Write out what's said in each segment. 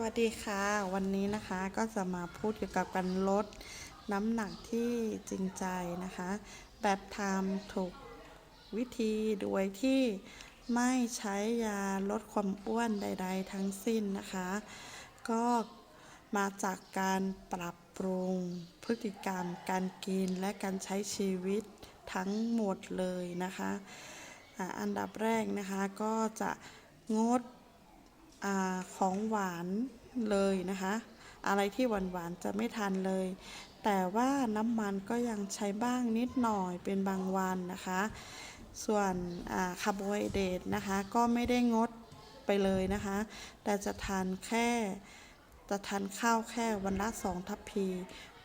วัสดีค่ะ วันนี้นะคะก็จะมาพูดเกี่ยวกับการลดน้ำหนักที่จริงใจนะคะ แบบทำถูกวิธีโดยที่ไม่ใช้ยาลดความอ้วนใด ๆ ทั้งสิ้นนะคะ ก็มาจากการปรับปรุงพฤติกรรม การกินและการใช้ชีวิตทั้งหมดเลยนะคะ อันดับแรกนะคะก็จะงด อของหวานเลยนะคะ อะไรที่หวานหวานๆจะไม่ทานเลย แต่ว่าน้ำมันก็ยังใช้บ้างนิดหน่อยเป็นบางวันนะคะ ส่วนคาร์โบไฮเดรตนะคะก็ไม่ได้งดไปเลยนะคะ แต่จะทานแค่จะทานข้าวแค่วันละสองทัพพี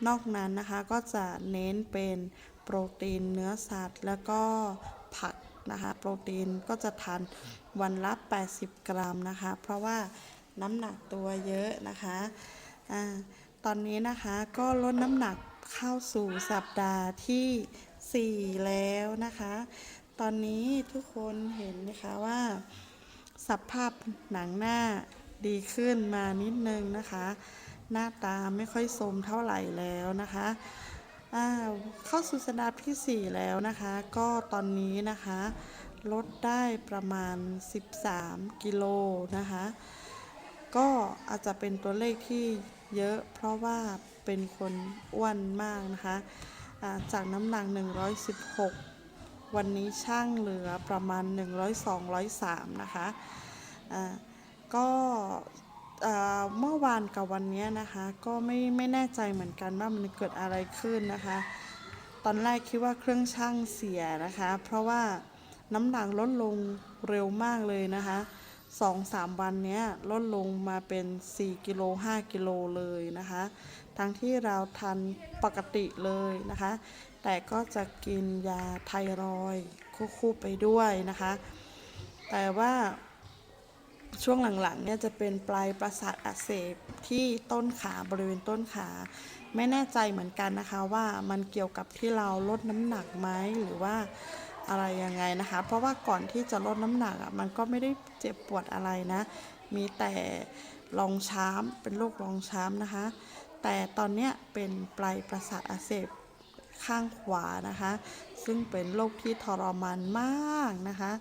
นอกนั้นนะคะก็จะเน้นเป็นโปรตีนเนื้อสัตว์ แล้วก็ผัก นะคะ โปรตีนก็จะทานวันละ 80 กรัมนะคะ เพราะว่าน้ำหนักตัวเยอะนะคะอาตอนนี้นะคะก็ลดน้ำหนักเข้าสู่สัปดาห์ที่ 4 แล้วนะคะ ตอนนี้ทุกคนเห็นนะคะว่าสภาพหนังหน้าดีขึ้นมานิดนึงนะคะ หน้าตาไม่ค่อยโทรมเท่าไหร่แล้วนะคะ เข้าสู่สัปดาห์ที่ 4 แล้วนะคะ ก็ตอนนี้นะคะ ลดได้ประมาณ 13 กิโลนะคะ ก็อาจจะเป็นตัวเลขที่เยอะเพราะว่าเป็นคนอ้วนมากนะคะจากน้ำหนัก 116 วันนี้ช่างเหลือประมาณ 102 103 นะคะ ก็ เมื่อวานกับวันนี้นะคะ ก็ไม่ไม่แน่ใจเหมือนกันว่ามันเกิดอะไรขึ้นนะคะ ตอนแรกคิดว่าเครื่องช่างเสียนะคะ เพราะว่าน้ำหนักลดลงเร็วมากเลยนะคะสองสามวันนี้ลดลงมาเป็น 4 กิโล 5 กิโลเลยนะคะ ทั้งที่เราทานปกติเลยนะคะ แต่ก็จะกินยาไทรอยควบคู่ไปด้วยนะคะ แต่ว่า ช่วงหลังๆเนี่ยจะเป็นปลายประสาทอักเสบที่ต้นขาบริเวณต้นขา ไม่แน่ใจเหมือนกันนะคะว่ามันเกี่ยวกับที่เราลดน้ำหนักไหมหรือว่าอะไรยังไงนะคะ เพราะว่าก่อนที่จะลดน้ำหนักอะมันก็ไม่ได้เจ็บปวดอะไรนะ มีแต่รองช้ำเป็นโรครองช้ำนะคะ แต่ตอนเนี้ยเป็นปลายประสาทอักเสบข้างขวานะคะ ซึ่งเป็นโรคที่ทรมานมากนะคะ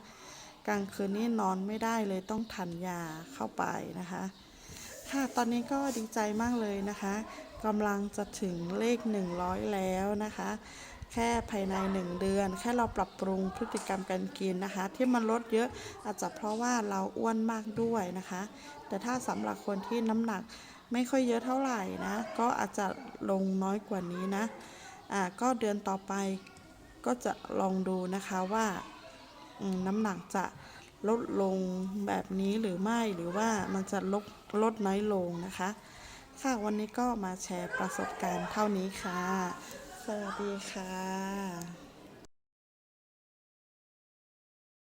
กลางคืนนี้นอนไม่ได้เลยต้องทานยาเข้าไปนะคะ ค่ะตอนนี้ก็ดีใจมากเลยนะคะกำลังจะถึงเลข 100 แล้วนะคะ แค่ภายใน 1 เดือน แค่เราปรับปรุงพฤติกรรมการกินนะคะ ที่มันลดเยอะอาจจะเพราะว่าเราอ้วนมากด้วยนะคะ แต่ถ้าสำหรับคนที่น้ำหนักไม่ค่อยเยอะเท่าไหร่นะ ก็อาจจะลงน้อยกว่านี้นะ อ่าก็เดือนต่อไปก็จะลองดูนะคะว่า น้ำหนักจะลดลงแบบนี้หรือไม่หรือว่ามันจะลดลดน้อยลงนะคะ ค่ะวันนี้ก็มาแชร์ประสบการณ์เท่านี้ค่ะ สวัสดีค่ะ